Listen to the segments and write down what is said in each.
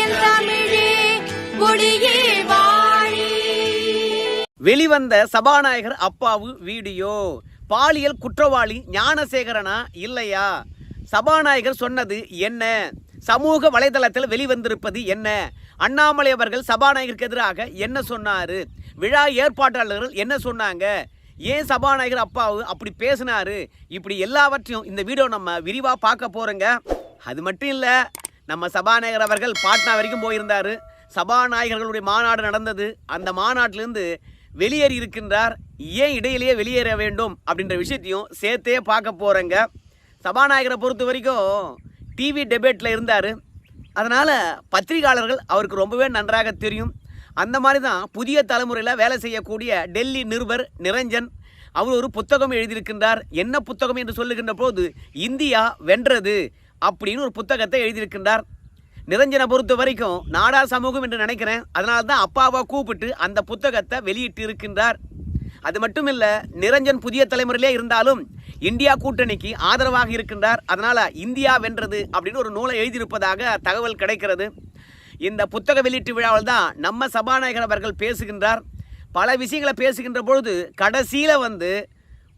என் தமிழே வாழி. வெளிவந்த சபாநாயகர் அப்பாவு வீடியோ. பாலியல் குற்றவாளி ஞானசேகரனா இல்லையா? சபாநாயகர் சொன்னது என்ன? சமூக வலைதளத்தில் வெளிவந்திருப்பது என்ன? அண்ணாமலை அவர்கள் சபாநாயகருக்கு எதிராக என்ன சொன்னார்? விழா ஏற்பாட்டாளர்கள் என்ன சொன்னாங்க? ஏன் சபாநாயகர் அப்பாவு அப்படி பேசினாரு? இப்படி எல்லாவற்றையும் இந்த வீடியோ நம்ம விரிவாக பார்க்க போகிறோங்க அது மட்டும் இல்லை நம்ம சபாநாயகர் அவர்கள் பாட்னா வரைக்கும் போயிருந்தார். சபாநாயகர்களுடைய மாநாடு நடந்தது. அந்த மாநாட்டிலிருந்து வெளியேறி இருக்கின்றார். ஏன் இடையிலேயே வெளியேற வேண்டும் அப்படின்ற விஷயத்தையும் சேர்த்தே பார்க்க போகிறேங்க சபாநாயகரை பொறுத்த வரைக்கும் டிவி டெபேட்டில் இருந்தார். அதனால் பத்திரிகையாளர்கள் அவருக்கு ரொம்பவே நன்றாக தெரியும். அந்த மாதிரி தான் புதிய தலைமுறையில் வேலை செய்யக்கூடிய டெல்லி நிருபர் நிரஞ்சன். அவர் ஒரு புத்தகம் எழுதியிருக்கின்றார். என்ன புத்தகம் என்று சொல்லுகின்ற போது இந்தியா வென்றது. அப்படின்னு ஒரு புத்தகத்தை எழுதியிருக்கின்றார். நிரஞ்சனை பொறுத்த வரைக்கும் நாடா சமூகம் என்று நினைக்கிறேன். அதனால தான் அப்பாவை கூப்பிட்டு அந்த புத்தகத்தை வெளியிட்டு இருக்கின்றார் அது மட்டும் இல்லை நிரஞ்சன் புதிய தலைமுறையிலே இருந்தாலும் இந்தியா கூட்டணிக்கு ஆதரவாக இருக்கின்றார். அதனால் இந்தியா வென்றது அப்படின்னு ஒரு நூலை எழுதியிருப்பதாக தகவல் கிடைக்கிறது. இந்த புத்தக வெளியீட்டு விழாவில் தான் நம்ம சபாநாயகர் அவர்கள் பேசுகின்றார். பல விஷயங்களை பேசுகின்ற பொழுது கடைசியில் வந்து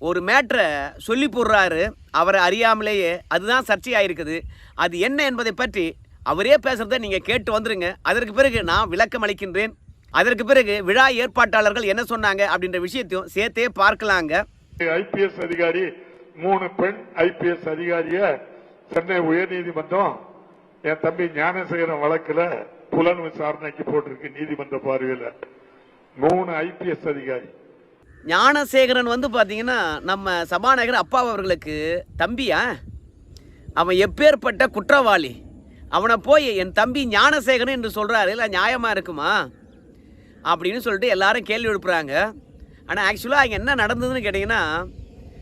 ஒரு மேட்ரை சொல்லி போடுறாரு. அவரை அறியாமலேயே அதுதான் சர்ச்சையாயிருக்குது. அது என்ன என்பதை பற்றி அவரே பேசுகிறத நீங்கள் கேட்டு வந்துருங்க. அதற்கு பிறகு நான் விளக்கம் அளிக்கின்றேன். அதற்கு பிறகு விழா ஏற்பாட்டாளர்கள் என்ன சொன்னாங்க அப்படின்ற விஷயத்தையும் சேர்த்தே பார்க்கலாங்க. ஐபிஎஸ் அதிகாரி மூணு பெண் ஐபிஎஸ் அதிகாரிய சென்னை உயர்நீதிமன்றம் என் தம்பி ஞானசேகரன் வழக்கில் புலன் விசாரணைக்கு போட்டிருக்கு நீதிமன்ற பார்வையில். மூணு ஐபிஎஸ் அதிகாரி. ஞானசேகரன் வந்து பார்த்தீங்கன்னா நம்ம சபாநாயகர் அப்பா அவர்களுக்கு தம்பியா? அவன் எப்பேற்பட்ட குற்றவாளி? அவனை போய் என் தம்பி ஞானசேகரன் என்று சொல்கிறாரு இல்லை நியாயமாக இருக்குமா? அப்படின்னு சொல்லிட்டு எல்லாரும் கேள்வி எழுப்புறாங்க. ஆனால் ஆக்சுவலாக அங்கே என்ன நடந்ததுன்னு கேட்டிங்கன்னா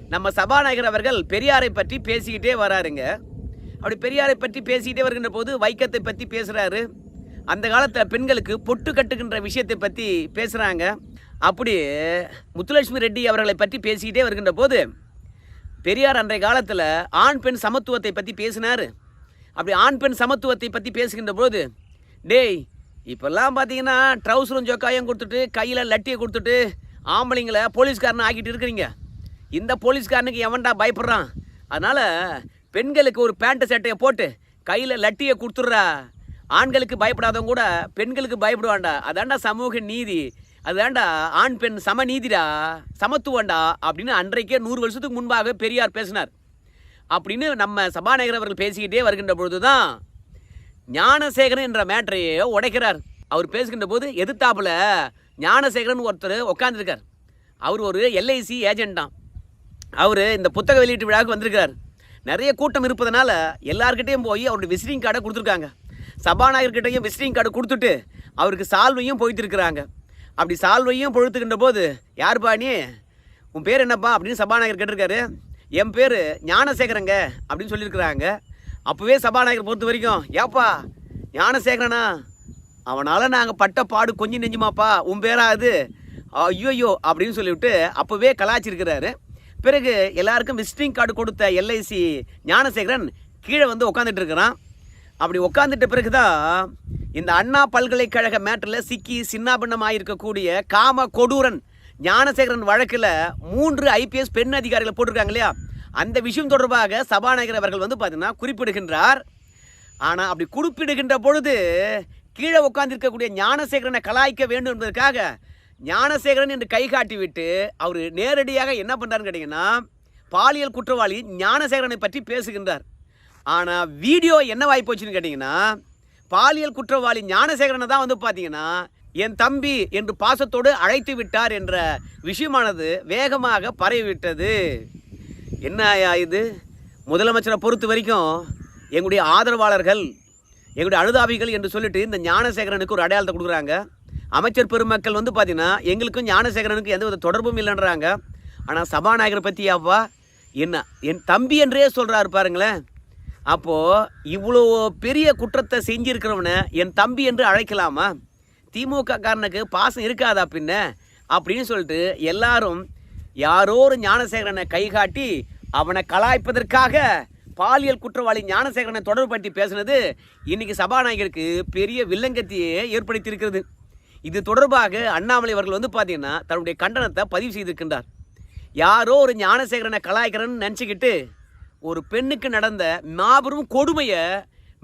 நம்ம சபாநாயகர் அவர்கள் பெரியாரை பற்றி பேசிக்கிட்டே வராருங்க. அப்படி பெரியாரை பற்றி பேசிக்கிட்டே வருகின்ற போது வைக்கத்தை பற்றி பேசுகிறாரு அந்த காலத்தில் பெண்களுக்கு பொட்டு கட்டுகின்ற விஷயத்தை பற்றி பேசுகிறாங்க அப்படி முத்துலட்சுமி ரெட்டி அவர்களை பற்றி பேசிக்கிட்டே வருகின்ற போது பெரியார் அன்றைய காலத்தில் ஆண் பெண் சமத்துவத்தை பற்றி பேசினார். அப்படி ஆண் பெண் சமத்துவத்தை பற்றி பேசுகின்ற போது டேய் இப்போல்லாம் பார்த்தீங்கன்னா ட்ரௌசரும் ஜொக்காயும் கொடுத்துட்டு கையில் லட்டியை கொடுத்துட்டு ஆம்பளைங்களை போலீஸ்காரனை ஆக்கிட்டு இருக்கிறீங்க. இந்த போலீஸ்காரனுக்கு எவன்டா பயப்படுறான்? அதனால் பெண்களுக்கு ஒரு பேண்ட்டு சட்டையை போட்டு கையில் லட்டியை கொடுத்துட்றா. ஆண்களுக்கு பயப்படாதவங்க கூட பெண்களுக்கு பயப்படுவான்டா. அதான்டா சமூக நீதி. அதுதான்டா ஆண் பெண் சமநீதிடா சமத்துவண்டா சமத்துவம்டா அப்படின்னு அன்றைக்கே நூறு வருஷத்துக்கு முன்பாக பெரியார் பேசினார். அப்படின்னு நம்ம சபாநாயகர் அவர்கள் பேசிக்கிட்டே வருகின்ற பொழுது தான் ஞானசேகரன் என்ற மேட்டரையே உடைக்கிறார். அவர் பேசுகின்ற போது எதிர்த்தாப்புல ஞானசேகரன் ஒருத்தர் உட்காந்துருக்கார் அவர் ஒரு எல்ஐசி ஏஜென்ட் தான். அவர் இந்த புத்தக வெளியீட்டு விழாவுக்கு வந்திருக்கார். நிறைய கூட்டம் இருப்பதனால எல்லார்கிட்டேயும் போய் அவருடைய விசிட்டிங் கார்டை கொடுத்துருக்காங்க. சபாநாயகர்கிட்டையும் விசிட்டிங் கார்டு கொடுத்துட்டு அவருக்கு சால்வையும் போயிட்டு இருக்கிறாங்க. அப்படி சால்வையும் பொழுத்துக்கின்ற போது யாருப்பா நீ? உன் பேர் என்னப்பா? அப்படின்னு சபாநாயகர் கேட்டிருக்காரு. என் பேர் ஞானசேகரங்க அப்படின்னு சொல்லியிருக்கிறாங்க. அப்போவே சபாநாயகர் பொறுத்த வரைக்கும் ஏப்பா ஞானசேகரனா? அவனால் நாங்கள் பட்ட பாடு கொஞ்சம் நெஞ்சுமாப்பா உன் பேரா அது? ஐயோயோ அப்படின்னு சொல்லிவிட்டு அப்போவே கலாச்சிருக்கிறாரு பிறகு எல்லாருக்கும் விசிட்டிங் கார்டு கொடுத்த எல்ஐசி ஞானசேகரன் கீழே வந்து உட்காந்துட்டு இருக்கிறான். அப்படி உட்காந்துட்ட பிறகு தான் இந்த அண்ணா பல்கலைக்கழக மேட்டரில் சிக்கி சின்னாபின்னமாக இருக்கக்கூடிய காம கொடூரன் ஞானசேகரன் வழக்கில் மூன்று ஐபிஎஸ் பெண் அதிகாரிகளை போட்டிருக்காங்க இல்லையா? அந்த விஷயம் தொடர்பாக சபாநாயகர் அவர்கள் வந்து பார்த்தீங்கன்னா குறிப்பிடுகின்றார். ஆனால் அப்படி குறிப்பிடுகின்ற பொழுது கீழே உட்கார்ந்திருக்கக்கூடிய ஞானசேகரனை கலாய்க்க வேண்டும் என்பதற்காக ஞானசேகரன் என்று கை காட்டி விட்டு அவர் நேரடியாக என்ன பண்ணுறாருன்னு கேட்டிங்கன்னா பாலியல் குற்றவாளி ஞானசேகரனை பற்றி பேசுகின்றார். ஆனால் வீடியோ என்ன வாய்ப்பு வச்சுன்னு கேட்டிங்கன்னா பாலியல் குற்றவாளி ஞானசேகரனை தான் வந்து பார்த்தீங்கன்னா என் தம்பி என்று பாசத்தோடு அழைத்து விட்டார் என்ற விஷயமானது வேகமாக பரவிவிட்டது. என்ன இது? முதலமைச்சரை பொறுத்த வரைக்கும் எங்களுடைய ஆதரவாளர்கள் எங்களுடைய அனுதாபிகள் என்று சொல்லிட்டு இந்த ஞானசேகரனுக்கு ஒரு அடையாளத்தை கொடுக்குறாங்க. அமைச்சர் பெருமக்கள் வந்து பார்த்தீங்கன்னா எங்களுக்கும் ஞானசேகரனுக்கும் எந்த வித தொடர்பும் இல்லைன்றாங்க. ஆனால் சபாநாயகரை பற்றி அவ்வா என்ன என் தம்பி என்றே சொல்கிறாரு பாருங்களேன். அப்போது இவ்வளோ பெரிய குற்றத்தை செஞ்சுருக்கிறவனை என் தம்பி என்று அழைக்கலாமா? திமுக காரனுக்கு பாசம் இருக்காதா பின்ன? அப்படின்னு சொல்லிட்டு எல்லாரும் யாரோ ஒரு ஞானசேகரனை கைகாட்டி அவனை கலாய்ப்பதற்காக பாலியல் குற்றவாளி ஞானசேகரனை தொடர்பு பற்றி பேசுனது இன்னைக்கு சபாநாயகருக்கு பெரிய வில்லங்கத்தையே ஏற்படுத்தி இருக்கிறது இது தொடர்பாக அண்ணாமலை அவர்கள் வந்து பார்த்தீங்கன்னா தன்னுடைய கண்டனத்தை பதிவு செய்திருக்கின்றார். யாரோ ஒரு ஞானசேகரனை கலாய்க்கிறன்னு நினச்சிக்கிட்டு ஒரு பெண்ணுக்கு நடந்த மாபெரும் கொடுமையை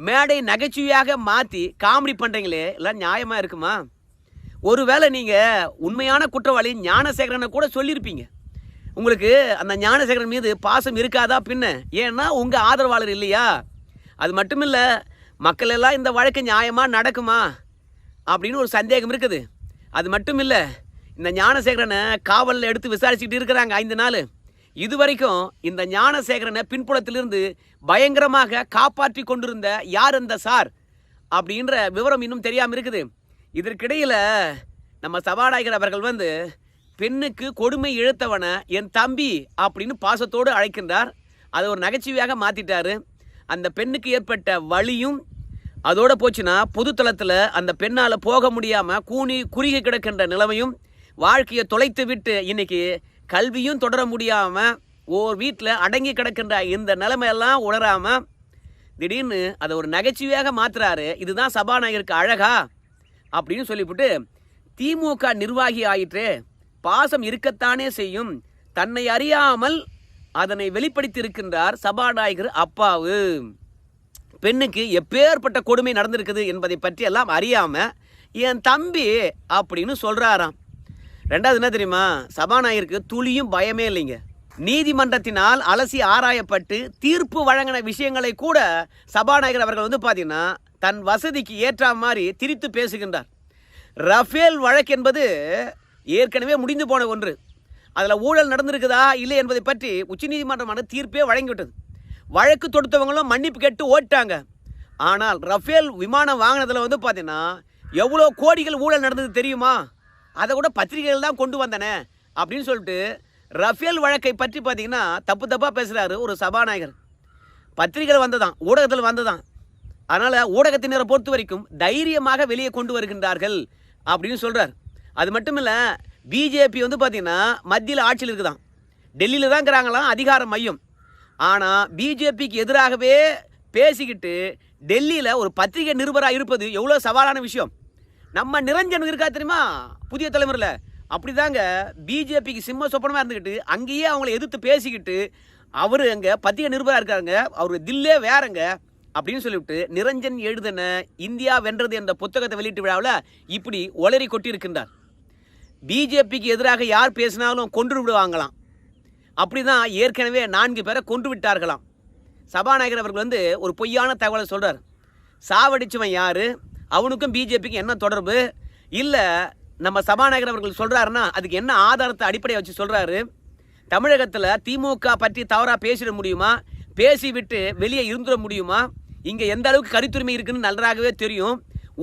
மேடை நகைச்சுவையாக மாற்றி காமெடி பண்ணுறீங்களே எல்லாம் நியாயமாக இருக்குமா? ஒருவேளை நீங்கள் உண்மையான குற்றவாளி ஞானசேகரனை கூட சொல்லியிருப்பீங்க. உங்களுக்கு அந்த ஞானசேகரன் மீது பாசம் இருக்காதா பின்ன? ஏன்னா உங்கள் ஆதரவாளர் இல்லையா? அது மட்டும் இல்லை மக்கள் எல்லாம் இந்த வழக்கு நியாயமாக நடக்குமா? அப்படின்னு ஒரு சந்தேகம் இருக்குது. அது மட்டும் இல்லை இந்த ஞானசேகரனை காவலில் எடுத்து விசாரிச்சுக்கிட்டு இருக்கிறாங்க ஐந்து நாள். இது வரைக்கும் இந்த ஞானசேகரனை பின்புலத்திலிருந்து பயங்கரமாக காப்பாற்றி கொண்டிருந்த யார் அந்த சார்? அப்படின்ற விவரம் இன்னும் தெரியாமல் இருக்குது. இதற்கிடையில் நம்ம சபாநாயகர் அவர்கள் வந்து பெண்ணுக்கு கொடுமை இழுத்தவனை என் தம்பி அப்படின்னு பாசத்தோடு அழைக்கின்றார். அதை ஒரு நகைச்சுவையாக மாற்றிட்டாரு அந்த பெண்ணுக்கு ஏற்பட்ட வலியும் அதோடு போச்சுன்னா பொதுத்தளத்தில் அந்த பெண்ணால் போக முடியாமல் கூனி குறுகி கிடக்கின்ற நிலைமையும் வாழ்க்கையை தொலைத்து விட்டு இன்னைக்கு கல்வியும் தொடர முடியாமல் ஓர் வீட்டில் அடங்கி கிடக்கின்ற இந்த நிலைமையெல்லாம் உணராமல் திடீர்னு அதை ஒரு நகைச்சுவையாக மாற்றுறாரு இதுதான் சபாநாயகருக்கு அழகா அப்படின்னு சொல்லிவிட்டு திமுக நிர்வாகி ஆயிற்றே பாசம் இருக்கத்தானே செய்யும். தன்னை அறியாமல் அதனை வெளிப்படுத்தி இருக்கின்றார் சபாநாயகர் அப்பாவு. பெண்ணுக்கு எப்பேற்பட்ட கொடுமை நடந்திருக்குது என்பதை பற்றி எல்லாம் அறியாமல் என் தம்பி அப்படின்னு சொல்கிறாராம் ரெண்டாவது என்ன தெரியுமா? சபாநாயகருக்கு துளியும் பயமே இல்லைங்க. நீதிமன்றத்தினால் அலசி ஆராயப்பட்டு தீர்ப்பு வழங்கின விஷயங்களை கூட சபாநாயகர் அவர்கள் வந்து பார்த்தீங்கன்னா தன் வசதிக்கு ஏற்ற மாதிரி திரித்து பேசுகின்றார். ரஃபேல் வழக்கு என்பது ஏற்கனவே முடிந்து போன ஒன்று. அதில் ஊழல் நடந்திருக்குதா இல்லை என்பதை பற்றி உச்சநீதிமன்றமான தீர்ப்பே வழங்கிவிட்டது. வழக்கு தொடுத்தவங்களும் மன்னிப்பு கேட்டு ஓட்டாங்க ஆனால் ரஃபேல் விமானம் வாங்கினதில் வந்து பார்த்தீங்கன்னா எவ்வளோ கோடிகள் ஊழல் நடந்தது தெரியுமா? அதை கூட பத்திரிகைகள் தான் கொண்டு வந்தனே அப்படின்னு சொல்லிட்டு ரஃபேல் வழக்கை பற்றி பார்த்தீங்கன்னா தப்பு தப்பாக பேசுகிறாரு ஒரு சபாநாயகர். பத்திரிகைகள் வந்ததான் ஊடகத்தில் வந்ததான். அதனால் ஊடகத்தினரை பொறுத்த வரைக்கும் தைரியமாக வெளியே கொண்டு வருகின்றார்கள் அப்படின்னு சொல்கிறார் அது மட்டும் இல்லை பிஜேபி வந்து பார்த்திங்கன்னா மத்தியில் ஆட்சியில் இருக்குதான். டெல்லியில் தான் இருக்கிறாங்களாம் அதிகார மையம். ஆனால் பிஜேபிக்கு எதிராகவே பேசிக்கிட்டு டெல்லியில் ஒரு பத்திரிகை நிருபராக இருப்பது எவ்வளோ சவாலான விஷயம். நம்ம நிரஞ்சன் இருக்கா தெரியுமா? புதிய தலைமுறையில். அப்படிதாங்க பிஜேபிக்கு சிம்ம சொப்பனமாக இருந்துக்கிட்டு அங்கேயே அவங்கள எதிர்த்து பேசிக்கிட்டு அவர் அங்கே பத்திரிகை நிருபராக இருக்காருங்க. அவர் தில்லே வேறங்க. அப்படின்னு சொல்லிவிட்டு நிரஞ்சன் எழுதின இந்தியா வென்றது என்ற புத்தகத்தை வெளியிட்டு விழாவில் இப்படி ஒளரி கொட்டியிருக்கின்றார். பிஜேபிக்கு எதிராக யார் பேசினாலும் கொன்று விடுவாங்களாம். அப்படி தான் ஏற்கனவே நான்கு பேரை கொன்று விட்டார்களாம். சபாநாயகர் அவர்கள் வந்து ஒரு பொய்யான தகவலை சொல்கிறார் சாவடிச்சவன் யார்? அவனுக்கும் பிஜேபிக்கும் என்ன தொடர்பு? இல்லை நம்ம சபாநாயகர் அவர்கள் சொல்கிறாருன்னா அதுக்கு என்ன ஆதாரத்தை அடிப்படையை வச்சு சொல்கிறாரு தமிழகத்தில் திமுக பற்றி தவறாக பேசிட முடியுமா? பேசிவிட்டு வெளியே இருந்துட முடியுமா? இங்கே எந்த அளவுக்கு கருத்துரிமை இருக்குன்னு நன்றாகவே தெரியும்.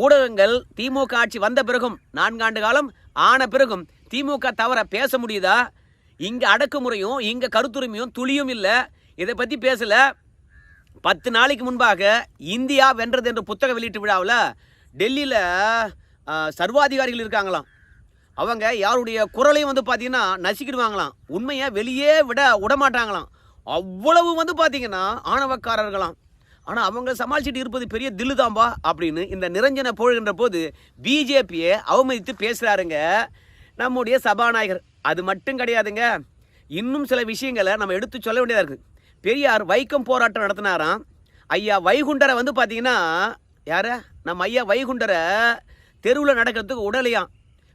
ஊடகங்கள் திமுக ஆட்சி வந்த பிறகும் நான்காண்டு காலம் ஆன பிறகும் திமுக தவற பேச முடியுதா? இங்கே அடக்குமுறையும் இங்கே கருத்துரிமையும் துளியும் இல்லை. இதை பற்றி பேசலை. பத்து நாளைக்கு முன்பாக இந்தியா வென்றது என்ற புத்தக வெளியீட்டு விழாவில் டெல்லியில் சர்வாதிகாரிகள் இருக்காங்களாம். அவங்க யாருடைய குரலையும் வந்து பார்த்தீங்கன்னா நசுக்கிடுவாங்களாம். உண்மையை வெளியே விட விடமாட்டாங்களாம். அவ்வளவு வந்து பார்த்தீங்கன்னா ஆணவக்காரர்களாம். ஆனால் அவங்க சமாளிச்சுட்டு இருப்பது பெரிய தில்லுதாம்பா அப்படின்னு இந்த நிரஞ்சனை போழுகின்ற போது பிஜேபியை அவமதித்து பேசுகிறாருங்க நம்முடைய சபாநாயகர். அது மட்டும் கிடையாதுங்க. இன்னும் சில விஷயங்களை நம்ம எடுத்து சொல்ல வேண்டியதாக இருக்குது பெரியார் வைக்கம் போராட்டம் நடத்தினாராம். ஐயா வைகுண்டரை வந்து பார்த்தீங்கன்னா யார? நம்ம ஐயா வைகுண்டரை தெருவில் நடக்கிறதுக்கு உடலையாம்.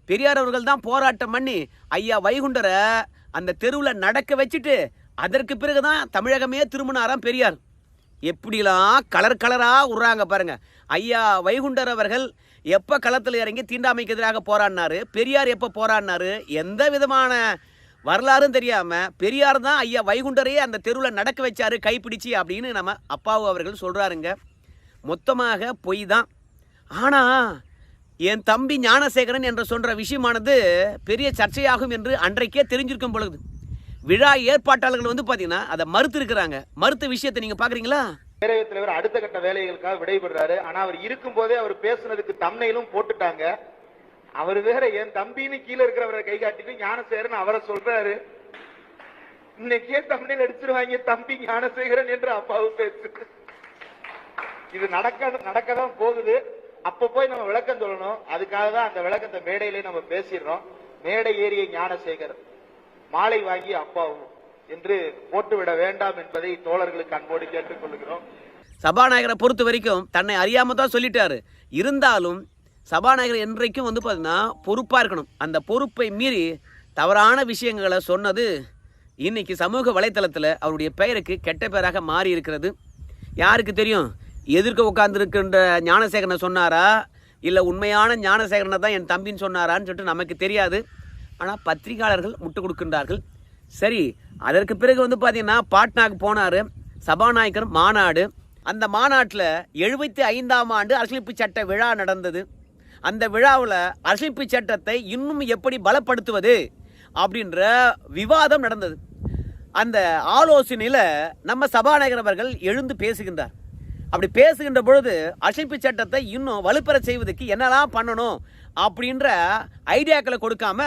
பெரியார் அவர்கள் தான் போராட்டம் பண்ணி ஐயா வைகுண்டரை அந்த தெருவில் நடக்க வச்சுட்டு அதற்கு பிறகு தான் தமிழகமே திரும்பினாராம் பெரியார். எப்படிலாம் கலர் கலராக விட்றாங்க பாருங்க. ஐயா வைகுண்டர் அவர்கள் எப்போ களத்தில் இறங்கி தீண்டாமைக்கு எதிராக போராடினாரு? பெரியார் எப்போ போராடினாரு? எந்த விதமான வரலாறும் தெரியாமல் பெரியார் தான் ஐயா வைகுண்டரையே அந்த தெருவில் நடக்க வச்சாரு கைப்பிடிச்சு அப்படின்னு நம்ம அப்பாவு அவர்கள் சொல்கிறாருங்க மொத்தமாக பொய் தான் ஆனால் என் தம்பி ஞானசேகரன் என்று சொல்கிற விஷயமானது பெரிய சர்ச்சையாகும் என்று அன்றைக்கே தெரிஞ்சிருக்கும் பொழுது. விழா ஏற்பாட்டாளர்கள் வந்து பார்த்தீங்கன்னா அதை மறுத்து இருக்கிறாங்க மறுத்த விஷயத்தை நீங்கள் பார்க்குறீங்களா பேரவைத் தலைவர் அடுத்த கட்ட வேலைகளுக்காக விடைபெறாரு ஆனா அவர் இருக்கும் போதே அவர் பேசுனதுக்கு தம்னையிலும் போட்டுட்டாங்க. அவர் வேற என் தம்பின்னு கீழே இருக்கிறவரை கை காட்டிட்டு ஞானசேகரன் அவரை சொல்றாரு. இன்னைக்கே தம்னையில் அடிச்சிருவாங்க தம்பி ஞானசேகரன் என்று அப்பாவு பேசு இது நடக்க நடக்கதான் போகுது. அப்ப போய் நம்ம விளக்கம் சொல்லணும். அதுக்காக தான் அந்த விளக்கத்தை மேடையிலே நம்ம பேசிடுறோம். மேடை ஏறிய ஞானசேகர் மாலை வாங்கி அப்பாவும் என்று போட்டுவிட வேண்டாம் என்பதை தோழர்களுக்கு அன்போடு கேட்டுக் கொள்கிறோம். சபாநாயகரை பொறுத்த வரைக்கும் தன்னை அறியாம தான் சொல்லிட்டாரு. இருந்தாலும் சபாநாயகர் என்றைக்கும் வந்து பார்த்தீங்கன்னா பொறுப்பாக இருக்கணும். அந்த பொறுப்பை மீறி தவறான விஷயங்களை சொன்னது இன்னைக்கு சமூக வலைத்தளத்தில் அவருடைய பெயருக்கு கெட்ட பெயராக மாறி இருக்கிறது யாருக்கு தெரியும்? எதிர்க்க உட்கார்ந்துருக்கின்ற ஞானசேகரனை சொன்னாரா? இல்லை உண்மையான ஞானசேகரனை தான் என் தம்பின்னு சொன்னாரான்னு சொல்லிட்டு நமக்கு தெரியாது. ஆனால் பத்திரிகையாளர்கள் முட்டு கொடுக்கின்றார்கள். சரி அதற்கு பிறகு வந்து பார்த்தீங்கன்னா பாட்னாக்கு போனார். சபாநாயகர் மாநாடு. அந்த மாநாட்டில் எழுபத்தி ஐந்தாம் ஆண்டு அரசியலமைப்பு சட்ட விழா நடந்தது. அந்த விழாவில் அரசியலமைப்பு சட்டத்தை இன்னும் எப்படி பலப்படுத்துவது அப்படின்ற விவாதம் நடந்தது. அந்த ஆலோசனையில் நம்ம சபாநாயகர் அவர்கள் எழுந்து பேசுகின்றார். அப்படி பேசுகின்ற பொழுது அசைப்பு சட்டத்தை இன்னும் வலுப்பெற செய்வதற்கு என்னெல்லாம் பண்ணணும் அப்படின்ற ஐடியாக்களை கொடுக்காம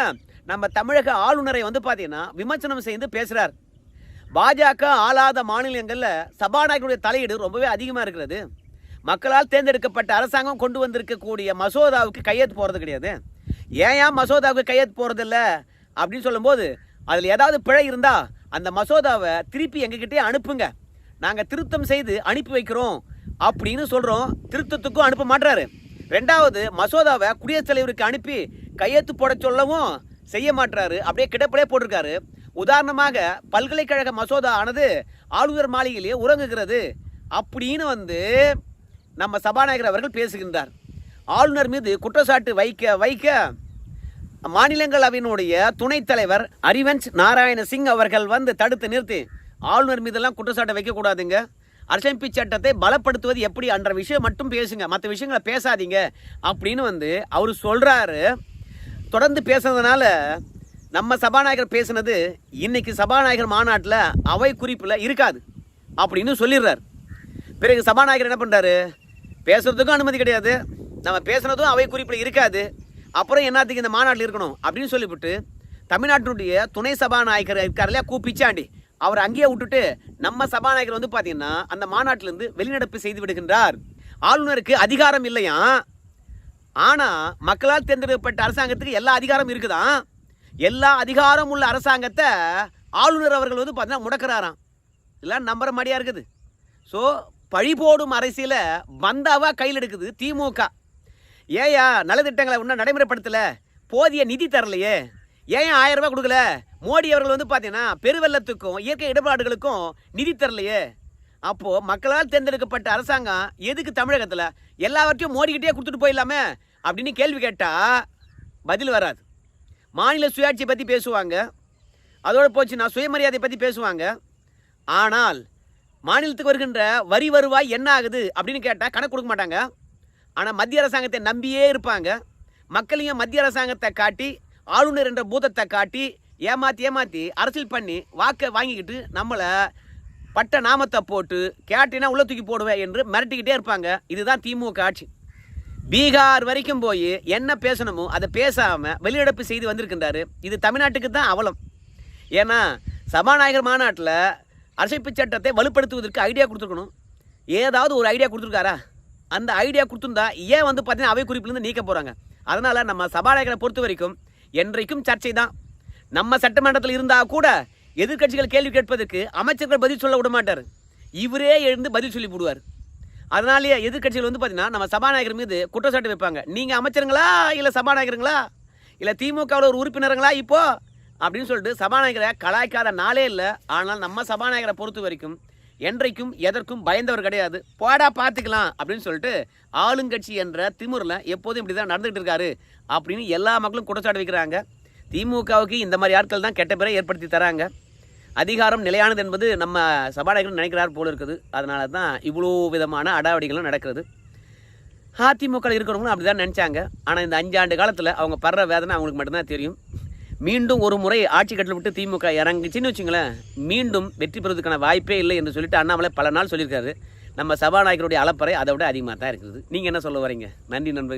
நம்ம தமிழக ஆளுநரை வந்து பார்த்தீங்கன்னா விமர்சனம் செய்து பேசுகிறார் பாஜக ஆளாத மாநிலங்களில் சபாநாயகருடைய தலையீடு ரொம்பவே அதிகமாக இருக்கிறது. மக்களால் தேர்ந்தெடுக்கப்பட்ட அரசாங்கம் கொண்டு வந்திருக்கக்கூடிய மசோதாவுக்கு கையெழுத்து போகிறது கிடையாது. ஏன் ஏன் மசோதாவுக்கு கையெழுத்து போகிறதில்ல அப்படின்னு சொல்லும்போது அதில் ஏதாவது பிழை இருந்தால் அந்த மசோதாவை திருப்பி எங்ககிட்டே அனுப்புங்க. நாங்கள் திருத்தம் செய்து அனுப்பி வைக்கிறோம். அப்படின்னு சொல்கிறோம் திருத்தத்துக்கும் அனுப்ப மாட்டுறாரு ரெண்டாவது மசோதாவை குடியரசுத் தலைவருக்கு அனுப்பி கையெழுத்து போட சொல்லவும் செய்ய மாட்டுறாரு அப்படியே கிடப்பிலே போட்டிருக்காரு. உதாரணமாக பல்கலைக்கழக மசோதா ஆனது ஆளுநர் மாளிகையிலேயே உறங்குகிறது அப்படின்னு வந்து நம்ம சபாநாயகர் அவர்கள் பேசுகின்றார். ஆளுநர் மீது குற்றச்சாட்டு வைக்க வைக்க மாநிலங்களவையினுடைய துணைத் தலைவர் அரிவன்ஸ் நாராயண சிங் அவர்கள் வந்து தடுத்து நிறுத்தி ஆளுநர் மீதெல்லாம் குற்றச்சாட்டை வைக்கக்கூடாதுங்க அரசியலமைப்பு சட்டத்தை பலப்படுத்துவது எப்படி என்ற விஷயம் மட்டும் பேசுங்க. மற்ற விஷயங்களை பேசாதீங்க. அப்படின்னு வந்து அவர் சொல்கிறாரு தொடர்ந்து பேசுனதுனால நம்ம சபாநாயகர் பேசுனது இன்னைக்கு சபாநாயகர் மாநாட்டில் அவை குறிப்பில் இருக்காது அப்படின்னு சொல்லிடுறார். பிறகு சபாநாயகர் என்ன பண்ணுறாரு பேசுறதுக்கும் அனுமதி கிடையாது. நம்ம பேசுனதும் அவை குறிப்பில் இருக்காது. அப்புறம் என்னத்துக்கு இந்த மாநாட்டில் இருக்கணும் அப்படின்னு சொல்லிவிட்டு தமிழ்நாட்டினுடைய துணை சபாநாயகர் இருக்கார் இல்லையா? அவர் அங்கேயே விட்டுட்டு நம்ம சபாநாயகர் வந்து பார்த்தீங்கன்னா அந்த மாநாட்டிலிருந்து வெளிநடப்பு செய்து விடுகின்றார். ஆளுநருக்கு அதிகாரம் இல்லையா? ஆனால் மக்களால் தேர்ந்தெடுக்கப்பட்ட அரசாங்கத்துக்கு எல்லா அதிகாரம் இருக்குதான் எல்லா அதிகாரம் உள்ள அரசாங்கத்தை ஆளுநர் அவர்கள் வந்து பார்த்தீங்கன்னா முடக்கிறாராம். இதெல்லாம் நம்புற மாதிரியா இருக்குது. ஸோ பழி போடும் அரசியல பந்தாவா கையில் எடுக்குது திமுக. ஏயா நலத்திட்டங்களை இன்னும் நடைமுறைப்படுத்தலை? போதிய நிதி தரலையே. ஏன் ஆயிரம் ரூபாய் கொடுக்கல? மோடி அவர்கள் வந்து பார்த்தீங்கன்னா பெருவெள்ளத்துக்கும் இயற்கை இடர்பாடுகளுக்கும் நிதி தரலையே. அப்போது மக்களால் தேர்ந்தெடுக்கப்பட்ட அரசாங்கம் எதுக்கு தமிழகத்தில்? எல்லாவற்றையும் மோடிக்கிட்டே கொடுத்துட்டு போயிடலாமே அப்படின்னு கேள்வி கேட்டால் பதில் வராது. மாநில சுயாட்சியை பற்றி பேசுவாங்க. அதோடு போச்சு நான் சுயமரியாதை பற்றி பேசுவாங்க. ஆனால் மாநிலத்துக்கு வருகின்ற வரி வருவாய் என்ன ஆகுது அப்படின்னு கேட்டால் கணக்கு கொடுக்க மாட்டாங்க. ஆனால் மத்திய அரசாங்கத்தை நம்பியே இருப்பாங்க. மக்களையும் மத்திய அரசாங்கத்தை காட்டி ஆளுநர் என்ற பூதத்தை காட்டி ஏமாற்றி ஏமாற்றி அரசியல் பண்ணி வாக்கை வாங்கிக்கிட்டு நம்மளை பட்ட நாமத்தை போட்டு கேட்டினா உள்ள தூக்கி போடுவேன் என்று மிரட்டிக்கிட்டே இருப்பாங்க. இதுதான் திமுக ஆட்சி. பீகார் வரைக்கும் போய் என்ன பேசணுமோ அதை பேசாமல் வெளிநடப்பு செய்து வந்திருக்கின்றாரு. இது தமிழ்நாட்டுக்கு தான் அவலம். ஏன்னா சபாநாயகர் மாநாட்டில் அரசியல் சட்டத்தை வலுப்படுத்துவதற்கு ஐடியா கொடுத்துருக்கணும். ஏதாவது ஒரு ஐடியா கொடுத்துருக்காரா? அந்த ஐடியா கொடுத்துருந்தா ஏன் வந்து பார்த்தீங்கன்னா அவை குறிப்பிலேருந்து நீக்க போகிறாங்க அதனால் நம்ம சபாநாயகரை பொறுத்த வரைக்கும் என்றைக்கும் சர்ச்சை தான் நம்ம சட்டமன்றத்தில் இருந்தால் கூட எதிர்க்கட்சிகள் கேள்வி கேட்பதற்கு அமைச்சர்கள் பதில் சொல்ல விட மாட்டார். இவரே எழுந்து பதில் சொல்லி விடுவார் அதனாலேயே எதிர்க்கட்சிகள் வந்து பார்த்தீங்கன்னா நம்ம சபாநாயகர் மீது குற்றச்சாட்டு வைப்பாங்க. நீங்கள் அமைச்சருங்களா? இல்லை சபாநாயகருங்களா? இல்லை திமுகவில் ஒரு உறுப்பினருங்களா இப்போ? அப்படின்னு சொல்லிட்டு சபாநாயகரை கலாய்க்காத நாளே இல்லை. ஆனால் நம்ம சபாநாயகரை பொறுத்த வரைக்கும் என்றைக்கும் எதற்கும் பயந்தவர் கிடையாது. போடா பார்த்துக்கலாம் அப்படின்னு சொல்லிட்டு ஆளுங்கட்சி என்ற திமுறில் எப்போதும் இப்படி தான் நடந்துகிட்டு இருக்காரு அப்படின்னு எல்லா மக்களும் குற்றச்சாட்டு வைக்கிறாங்க. திமுகவுக்கு இந்த மாதிரி ஆட்கள் தான் கெட்ட பேரை ஏற்படுத்தி தராங்க. அதிகாரம் நிலையானது என்பது நம்ம சபாநாயகர் நினைக்கிறார் போல இருக்குது. அதனால தான் இவ்வளோ விதமான அடாவடிகளும் நடக்கிறது. அதிமுக இருக்கிறவங்களும் அப்படி தான் நினச்சாங்க. ஆனால் இந்த அஞ்சாண்டு காலத்தில் அவங்க படுற வேதனை அவங்களுக்கு மட்டும்தான் தெரியும். மீண்டும் ஒரு முறை ஆட்சி கட்டில் விட்டு திமுக இறங்குச்சின்னு வச்சுங்களேன் மீண்டும் வெற்றி பெறுவதற்கான வாய்ப்பே இல்லை என்று சொல்லிட்டு அண்ணாமலை பல நாள் சொல்லியிருக்காரு. நம்ம சபாநாயகருடைய அலப்பறை அதை விட அதிகமாக தான் இருக்குது. நீங்கள் என்ன சொல்ல வரீங்க? நன்றி நண்பர்கள்.